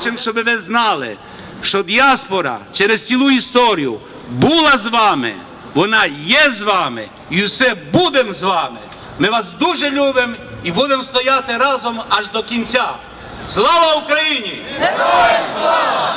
Хочемо, щоб ви знали, що діаспора через цілу історію була з вами, вона є з вами і все будемо з вами. Ми вас дуже любимо і будемо стояти разом аж до кінця. Слава Україні! Героям слава!